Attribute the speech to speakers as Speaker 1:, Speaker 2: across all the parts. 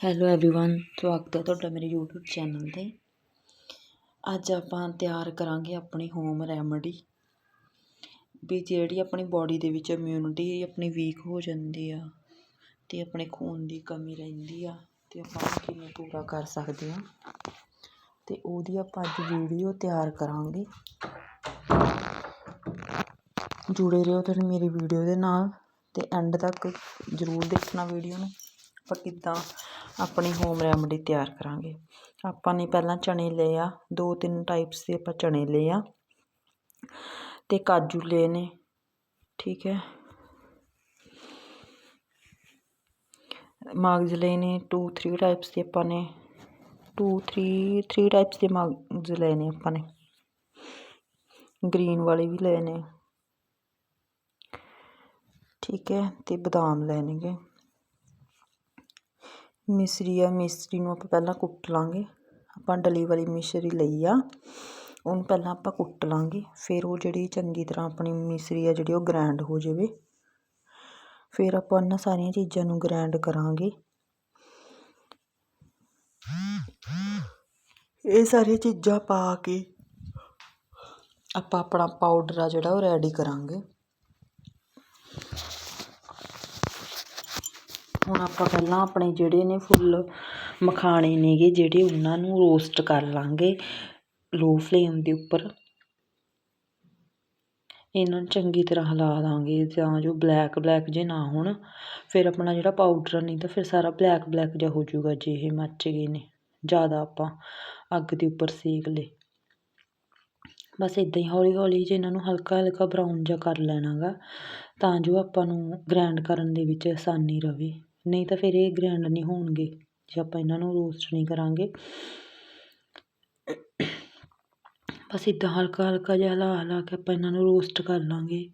Speaker 1: Hello everyone ਸਵਾਗਤ ਹੈ ਤੁਹਾਡਾ ਮੇਰੇ YouTube ਚੈਨਲ 'ਤੇ। ਅੱਜ ਆਪਾਂ ਤਿਆਰ ਕਰਾਂਗੇ ਆਪਣੀ ਹੋਮ ਰੈਮਡੀ ਵੀ ਜਿਹੜੀ ਆਪਣੀ ਬਾਡੀ ਦੇ ਵਿੱਚ ਇਮਿਊਨਿਟੀ ਆਪਣੀ ਵੀਕ ਹੋ ਜਾਂਦੀ ਆ ਤੇ ਆਪਣੇ ਖੂਨ ਦੀ ਕਮੀ ਰਹਿੰਦੀ ਆ ਤੇ ਆਪਾਂ ਕਿਵੇਂ ਪੂਰਾ ਕਰ ਸਕਦੇ ਆ। ਤੇ ਉਹਦੀ ਆਪਾਂ ਅੱਜ ਵੀਡੀਓ ਤਿਆਰ ਕਰਾਂਗੇ। ਜੁੜੇ ਰਹੋ ਤੁਸੀਂ ਮੇਰੀ ਵੀਡੀਓ ਦੇ ਨਾਲ ਤੇ ਐਂਡ ਤੱਕ ਜ਼ਰੂਰ ਦੇਖਣਾ ਵੀਡੀਓ ਨੂੰ। ਆਪਾਂ ਕਿੱਦਾਂ ਆਪਣੀ ਹੋਮ ਰੈਮਡੀ ਤਿਆਰ ਕਰਾਂਗੇ। ਆਪਾਂ ਨੇ ਪਹਿਲਾਂ ਚਣੇ ਲਏ ਆ, ਦੋ ਤਿੰਨ ਟਾਈਪਸ ਦੇ ਆਪਾਂ ਚਣੇ ਲਏ ਆ ਤੇ ਕਾਜੂ ਲਏ ਨੇ, ਠੀਕ ਹੈ। ਮਾਗਜ਼ ਲਏ ਨੇ ਟੂ ਥ੍ਰੀ ਟਾਈਪਸ ਦੇ ਆਪਾਂ ਨੇ ਟੂ ਥ੍ਰੀ ਥ੍ਰੀ ਟਾਈਪਸ ਦੇ ਮਾਗਜ਼ ਲਏ ਨੇ ਆਪਾਂ ਨੇ। ਗ੍ਰੀਨ ਵਾਲੇ ਵੀ ਲਏ ਨੇ, ਠੀਕ ਹੈ, ਤੇ ਬਦਾਮ ਲੈਣਗੇ ਮਿਸਰੀ ਆ, ਮਿਸਰੀ ਨੂੰ ਆਪਾਂ ਪਹਿਲਾਂ ਕੁੱਟ ਲਾਂਗੇ। ਆਪਾਂ ਡਲੀ ਵਾਲੀ ਮਿਸਰੀ ਲਈ ਆ। ਉਹਨੂੰ ਪਹਿਲਾਂ ਆਪਾਂ ਕੁੱਟ ਲਾਂਗੇ। ਫਿਰ ਉਹ ਜਿਹੜੀ ਚੰਗੀ ਤਰ੍ਹਾਂ ਆਪਣੀ ਮਿਸਰੀ ਆ ਜਿਹੜੀ ਉਹ ਗ੍ਰੈਂਡ ਹੋ ਜਾਵੇ। ਫਿਰ ਆਪਾਂ ਇਹਨਾਂ ਸਾਰੀਆਂ ਚੀਜ਼ਾਂ ਨੂੰ ਗ੍ਰੈਂਡ ਕਰਾਂਗੇ। ਇਹ ਸਾਰੀਆਂ ਚੀਜ਼ਾਂ ਪਾ ਕੇ ਆਪਾਂ ਆਪਣਾ ਪਾਊਡਰ ਆ ਜਿਹੜਾ ਉਹ ਰੈਡੀ ਕਰਾਂਗੇ। ਹੁਣ ਆਪਾਂ ਪਹਿਲਾਂ ਆਪਣੇ ਜਿਹੜੇ ਨੇ ਫੁੱਲ ਮਖਾਣੇ ਨੇਗੇ, ਜਿਹੜੇ ਉਹਨਾਂ ਨੂੰ ਰੋਸਟ ਕਰ ਲਾਂਗੇ। ਲੋ ਫਲੇਮ ਦੇ ਉੱਪਰ। ਇਹਨਾਂ ਨੂੰ ਚੰਗੀ ਤਰ੍ਹਾਂ ਹਿਲਾ ਦਾਂਗੇ ਤਾਂ ਜੋ ਬਲੈਕ ਬਲੈਕ ਜੇ ਨਾ ਹੋਣ, ਫਿਰ ਆਪਣਾ ਜਿਹੜਾ ਪਾਊਡਰ ਨਹੀਂ ਤਾਂ ਫਿਰ ਸਾਰਾ ਬਲੈਕ ਬਲੈਕ ਜਿਹਾ ਹੋ ਜਾਊਗਾ ਜੇ ਇਹ ਮੱਚ ਗਏ ਨੇ। ਜ਼ਿਆਦਾ ਆਪਾਂ ਅੱਗ ਦੇ ਉੱਪਰ ਸੇਕ ਲਏ। ਬਸ ਇਦਾਂ ਹੀ ਹੌਲੀ ਹੌਲੀ ਜੇ ਇਹਨਾਂ ਨੂੰ ਹਲਕਾ ਹਲਕਾ ਬਰਾਊਨ ਜਿਹਾ ਕਰ ਲੈਣਾਗਾ, ਤਾਂ ਜੋ ਆਪਾਂ ਨੂੰ ਗ੍ਰੈਂਡ ਕਰਨ ਦੇ ਵਿੱਚ ਆਸਾਨੀ ਰਵੇ। ਨਹੀਂ ਤਾਂ ਫਿਰ ਇਹ ਗ੍ਰੈਂਡ ਨਹੀਂ ਹੋਣਗੇ। ਜੇ ਆਪਾਂ ਇਹਨਾਂ ਨੂੰ ਰੋਸਟ ਨਹੀਂ ਕਰਾਂਗੇ। ਬਸ ਇਦਾਂ ਹਲਕਾ ਹਲਕਾ ਜਿਹਾ ਹਿਲਾ ਹਿਲਾ ਕੇ ਆਪਾਂ ਇਹਨਾਂ ਨੂੰ ਰੋਸਟ ਕਰ ਲਾਂਗੇ।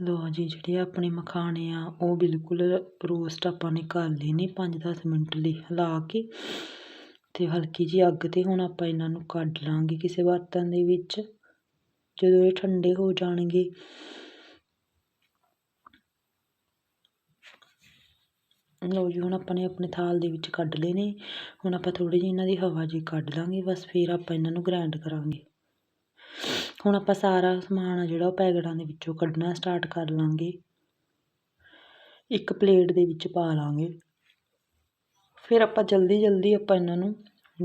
Speaker 1: ਲੋ ਜੀ, ਜਿਹੜੇ ਆਪਣੇ ਮਖਾਣੇ ਆ, ਉਹ ਬਿਲਕੁਲ ਰੋਸਟ ਆਪਾਂ ਨੇ ਕਰ ਲਏ ਨੇ 5-10 ਮਿੰਟ ਲਈ ਹਿਲਾ ਕੇ। ਤੇ ਹਲਕੀ ਜੀ ਅੱਗ ਤੇ ਹੁਣ ਆਪਾਂ ਇਹਨਾਂ ਨੂੰ ਕੱਢ ਲਾਂਗੇ ਕਿਸੇ ਬਰਤਨ ਦੇ ਵਿੱਚ। ਜਦੋਂ ਇਹ ਠੰਡੇ ਹੋ ਜਾਣਗੇ ਲਓ ਜੀ, ਹੁਣ ਆਪਾਂ ਨੇ ਆਪਣੇ ਥਾਲ ਦੇ ਵਿੱਚ ਕੱਢ ਲਏ ਨੇ। ਹੁਣ ਆਪਾਂ ਥੋੜੀ ਜਿਹੀ ਇਹਨਾਂ ਦੀ ਹਵਾ ਜੀ ਕੱਢ ਲਾਂਗੇ, ਬਸ ਫਿਰ ਆਪਾਂ ਇਹਨਾਂ ਨੂੰ ਗ੍ਰਾਈਂਡ ਕਰਾਂਗੇ। ਹੁਣ ਆਪਾਂ ਸਾਰਾ ਸਮਾਨ ਆ ਜਿਹੜਾ ਉਹ ਪੈਕਟਾਂ ਦੇ ਵਿੱਚੋਂ ਕੱਢਣਾ ਸਟਾਰਟ ਕਰ ਲਾਂਗੇ। ਇੱਕ ਪਲੇਟ ਦੇ ਵਿੱਚ ਪਾ ਲਾਂਗੇ। ਫਿਰ ਆਪਾਂ ਜਲਦੀ ਜਲਦੀ ਆਪਾਂ ਇਹਨਾਂ ਨੂੰ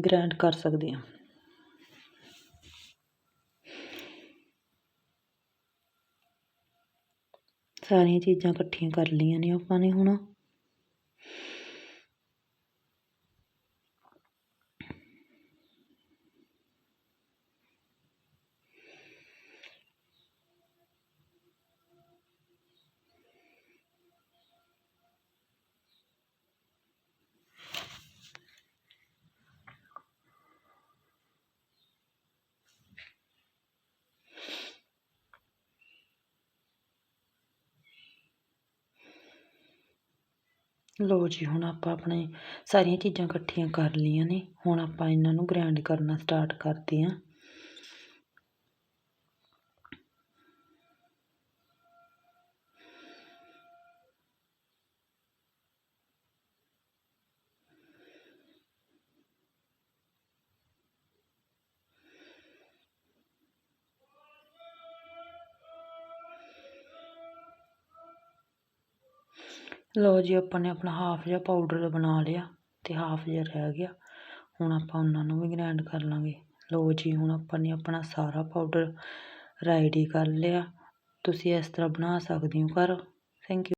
Speaker 1: ਗ੍ਰਾਈਂਡ ਕਰ ਸਕਦੇ ਹਾਂ। ਸਾਰੀਆਂ ਚੀਜ਼ਾਂ ਇਕੱਠੀਆਂ ਕਰ ਲਈਆਂ ਨੇ ਆਪਾਂ ਨੇ ਹੁਣ। ਲਓ ਜੀ, ਹੁਣ ਆਪਾਂ ਆਪਣੇ ਸਾਰੀਆਂ ਚੀਜ਼ਾਂ ਇਕੱਠੀਆਂ ਕਰ ਲਈਆਂ ਨੇ। ਹੁਣ ਆਪਾਂ ਇਹਨਾਂ ਨੂੰ ਗ੍ਰਾਈਂਡ ਕਰਨਾ ਸਟਾਰਟ ਕਰਦੇ ਹਾਂ। ਲਓ ਜੀ, ਆਪਾਂ ਨੇ ਆਪਣਾ ਹਾਫ ਜਿਹਾ ਪਾਊਡਰ ਬਣਾ ਲਿਆ ਤੇ ਹਾਫ ਜਿਹਾ ਰਹਿ ਗਿਆ। ਹੁਣ ਆਪਾਂ ਉਹਨਾਂ ਨੂੰ ਵੀ ਗ੍ਰਾਈਂਡ ਕਰ ਲਾਂਗੇ। ਲਓ ਜੀ, ਹੁਣ ਆਪਾਂ ਨੇ ਆਪਣਾ ਸਾਰਾ ਪਾਊਡਰ ਰੈਡੀ ਕਰ ਲਿਆ। ਤੁਸੀਂ ਇਸ ਤਰ੍ਹਾਂ ਬਣਾ ਸਕਦੇ ਹੋ ਘਰ। Thank you